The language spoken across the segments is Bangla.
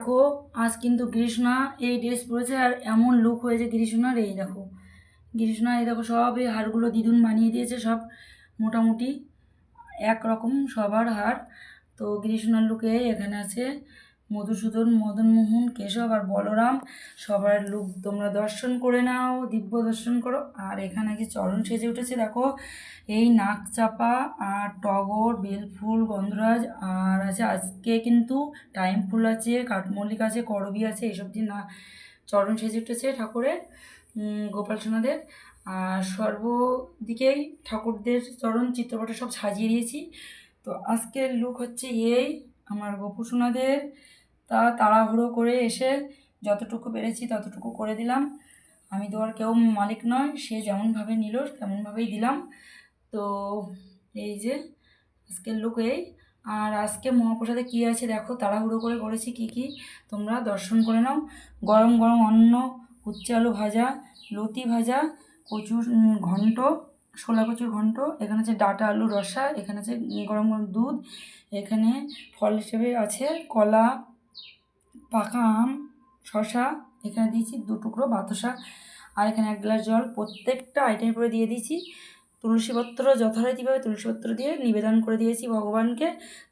দেখো, আজ কিন্তু কৃষ্ণা এই ড্রেস পরেছে আর এমন লুক হয়েছে কৃষ্ণার। এই দেখো, কৃষ্ণা এই দেখো সব এই হারগুলো দিদুন বানিয়ে দিয়েছে সব মোটামুটি। একরকম সবার হার। তো কৃষ্ণার লুকে এখানে আছে। মধুসূদন মদনমোহন কেশব আর বলরাম, সবার লুক তোমরা দর্শন করে নাও, দিব্য দর্শন করো। আর এখানে কি চরণ সেজে উঠেছে, দেখো, এই নাক চাপা আর টগর, বেলফুল, গন্ধরাজ, আর আছে আজকে কিন্তু টাইম ফুল আছে, কাঠমল্লিক আছে, করবি আছে এইসব দিয়ে না, চরণ সেজে উঠেছে ঠাকুরের গোপাল সোনাদের। আর সর্বদিকেই ঠাকুরদের চরণ, চিত্রপটে সব সাজিয়ে দিয়েছি। তো আজকের লুক হচ্ছে এই, আমার গোপু সোনাদের তা তাড়াহুড়ো করে এসে যতটুকু পেরেছি ততটুকু করে দিলাম। আমি তো আর কেউ মালিক নয়, সে যেমনভাবে নিল তেমনভাবেই দিলাম। তো এই যে আজকের লুক এই। আর আজকে মহাপ্রসাদে কী আছে দেখো, তাড়াহুড়ো করে করেছি কি কি, তোমরা দর্শন করে নাও। গরম গরম অন্ন উচ্ছে আলু ভাজা, লতি ভাজা, কচুর ঘন্ট শোলা কচুর ঘন্ট, এখানে আছে ডাটা আলু রসা, এখানে আছে গরম গরম দুধ, এখানে ফল হিসেবে আছে কলা পাকা আম শশা এখানে দিয়েছি দু টুকরো বাতাসা আর এখানে এক গ্লাস জল। প্রত্যেকটা আইটেম করে দিয়ে দিয়েছি। তুলসীপত্র যথারীতিভাবে তুলসীপত্র দিয়ে নিবেদন করে দিয়েছি ভগবানকে।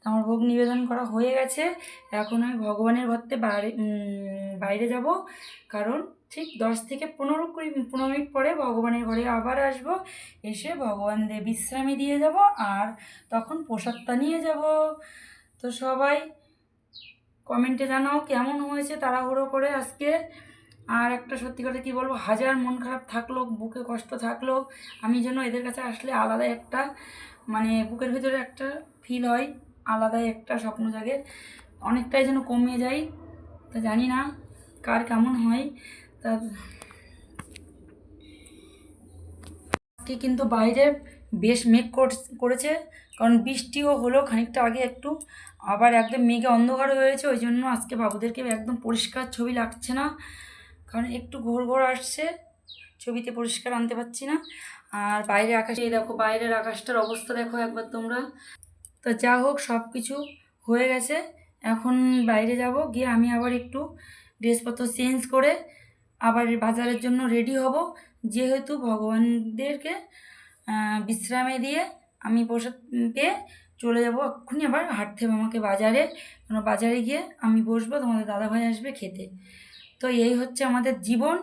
আমার ভোগ নিবেদন করা হয়ে গেছে। এখন আমি ভগবানের ঘরতে বাইরে বাইরে যাব। কারণ ঠিক দশ থেকে পনেরো কুড়ি পনেরো মিনিট পরে ভগবানের ঘরে আবার আসব। এসে ভগবান ভগবানদের বিশ্রামে দিয়ে যাব আর তখন প্রসাদটা নিয়ে যাব। তো সবাই কমেন্টে জানাও কেমন হয়েছে তাড়াহুড়ো করে আজকে। আর একটা সত্যি কথা কী বলব, হাজার মন খারাপ থাকল, বুকে কষ্ট থাকল। আমি যেন এদের কাছে আসলে আলাদা একটা মানে বুকের ভিতরে একটা ফিল হয়, আলাদাই একটা স্বপ্ন জাগে। অনেকটাই যেন কমে যায় তা জানি না কার কেমন হয়। তা কিন্তু বাইরে বেশ মেঘ কর- করেছে। কারণ বৃষ্টিও হলো খানিকটা আগে একটু। আবার একদম মেঘে অন্ধকার হয়েছে, ওই জন্য আজকে বাবুদেরকে একদম পরিষ্কার ছবি লাগছে না। কারণ একটু ঘোর ঘোর আসছে, ছবিতে পরিষ্কার আনতে পারছি না। আর বাইরের আকাশে দেখো বাইরের আকাশটার অবস্থা দেখো একবার তোমরা। তো যা হোক সব কিছু হয়ে গেছে। এখন বাইরে যাব, গিয়ে আমি আবার একটু ড্রেসপত্র চেঞ্জ করে আবার বাজারের জন্য রেডি হব। যেহেতু ভগবানদেরকে বিশ্রামে দিয়ে আমি প্রসাদ পেয়ে চলে যাব। এক্ষুনি আবার হাঁটতে হবে আমাকে বাজারে। কেন বাজারে গিয়ে আমি বসবো, তোমাদের দাদাভাই আসবে খেতে। তো এই হচ্ছে আমাদের জীবন।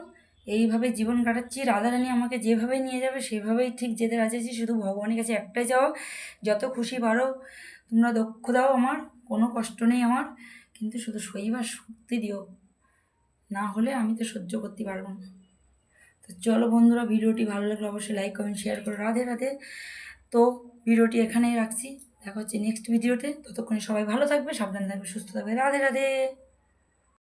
এইভাবে জীবন কাটাচ্ছি। রাধারানী আমাকে যেভাবে নিয়ে যাবে, সেভাবেই ঠিক যেতে রাজি আছি শুধু ভগবানের কাছে একটাই যাও যত খুশি পারো, তোমরা দক্ষ দাও আমার, কোনো কষ্ট নেই আমার। কিন্তু শুধু শৈবার শক্তি দিও। না হলে আমি তো সহ্য করতে পারব না। তো চলো বন্ধুরা, ভিডিওটি ভালো লাগলে অবশ্যই লাইক কমেন্ট শেয়ার করো। রাধে রাধে। তো ভিডিওটি এখানেই রাখছি। দেখা হচ্ছে নেক্সট ভিডিওতে ততক্ষণে সবাই ভালো থাকবে, সাবধান থাকবে, সুস্থ থাকবে। রাধে রাধে।